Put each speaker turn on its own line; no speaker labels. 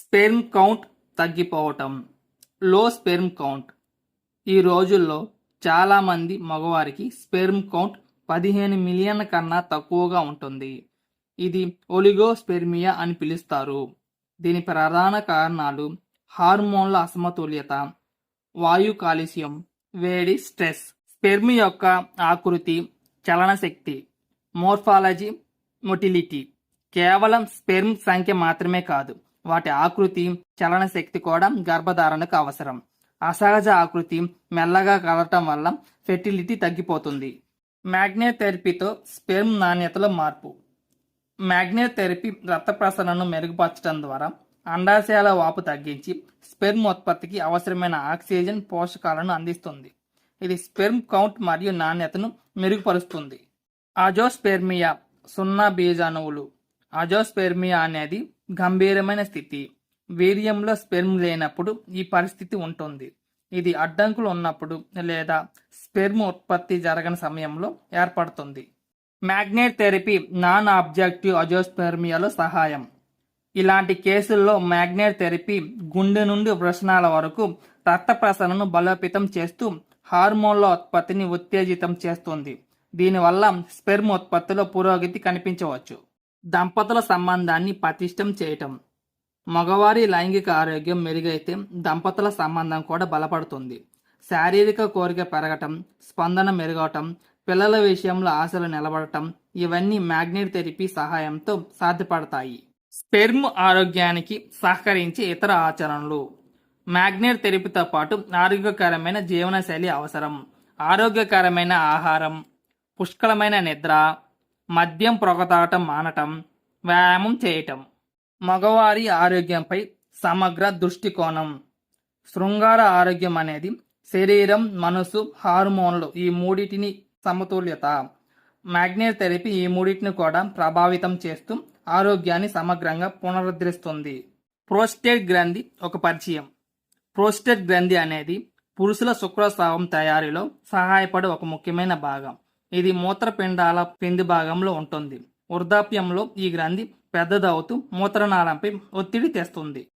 Sperm count తగ్గిపోవటం. లో sperm count. ఈ రోజుల్లో చాలామంది మగవారికి స్పెర్మ్ కౌంట్ పదిహేను మిలియన్ల కన్నా తక్కువగా ఉంటుంది. ఇది ఒలిగోస్పెర్మియా అని పిలుస్తారు. దీని ప్రధాన కారణాలు హార్మోన్ల అసమతుల్యత వాయు కాలుష్యం వేడి స్ట్రెస్ స్పెర్మ్ యొక్క ఆకృతి చలనశక్తి మోర్ఫాలజీ మొటిలిటీ. కేవలం స్పెర్మ్ సంఖ్య మాత్రమే కాదు వాటి ఆకృతి చలన శక్తి కూడా గర్భధారణకు అవసరం. అసహజ ఆకృతి మెల్లగా కలగటం వల్ల ఫెర్టిలిటీ తగ్గిపోతుంది. మ్యాగ్నియోథెరపీతో స్పెర్మ్ నాణ్యతలో మార్పు. మ్యాగ్నియోథెరపీ రక్త ప్రసరణను మెరుగుపరచడం ద్వారా అండాశయాల వాపు తగ్గించి స్పెర్మ్ ఉత్పత్తికి అవసరమైన ఆక్సిజన్ పోషకాలను అందిస్తుంది. ఇది స్పెర్మ్ కౌంట్ మరియు నాణ్యతను మెరుగుపరుస్తుంది. అజోస్పెర్మియా సున్నా బీజాణువులు అజోస్పెర్మియా అనేది గంభీరమైన స్థితి. వీర్యంలో స్పెర్మ్ లేనప్పుడు ఈ పరిస్థితి ఉంటుంది. ఇది అడ్డంకులు ఉన్నప్పుడు లేదా స్పెర్మ్ ఉత్పత్తి జరగని సమయంలో ఏర్పడుతుంది. మ్యాగ్నెట్ థెరపీ నాన్ ఆబ్జెక్టివ్ అజోస్పెర్మియాలో సహాయం. ఇలాంటి కేసుల్లో మ్యాగ్నెట్ థెరపీ గుండె నుండి వృషణాల వరకు రక్త ప్రసరణను బలోపేతం చేస్తూ హార్మోన్ల ఉత్పత్తిని ఉత్తేజితం చేస్తుంది. దీనివల్ల స్పెర్మ్ ఉత్పత్తిలో పురోగతి కనిపించవచ్చు. దంపతుల సంబంధాన్ని పటిష్టం చేయటం. మగవారి లైంగిక ఆరోగ్యం మెరుగైతే దంపతుల సంబంధం కూడా బలపడుతుంది. శారీరక కోరిక పెరగటం స్పందన మెరుగవటం పిల్లల విషయంలో ఆశలు నిలబడటం ఇవన్నీ మ్యాగ్నెట్ థెరపీ సహాయంతో సాధ్యపడతాయి. స్పెర్మ్ ఆరోగ్యానికి సహకరించే ఇతర ఆచరణలు. మ్యాగ్నెట్ థెరపీతో పాటు ఆరోగ్యకరమైన జీవనశైలి అవసరం. ఆరోగ్యకరమైన ఆహారం పుష్కలమైన నిద్ర మద్యం పొగతాటం మానటం వ్యాయామం చేయటం. మగవారి ఆరోగ్యంపై సమగ్ర దృష్టికోణం. శృంగార ఆరోగ్యం అనేది శరీరం మనసు హార్మోన్లు ఈ మూడిటిని సమతుల్యత. మ్యాగ్నెట్ థెరపీ ఈ మూడింటిని కూడా ప్రభావితం చేస్తూ ఆరోగ్యాన్ని సమగ్రంగా పునరుద్ధరిస్తుంది. ప్రోస్టేట్ గ్రంథి ఒక పరిచయం. ప్రోస్టేట్ గ్రంథి అనేది పురుషుల శుక్రస్రావం తయారీలో సహాయపడే ఒక ముఖ్యమైన భాగం. ఇది మూత్రపిండాల పిండి భాగంలో ఉంటుంది. వృద్ధాప్యంలో ఈ గ్రంథి పెద్దదవుతూ మూత్రనాళంపై ఒత్తిడి తెస్తుంది.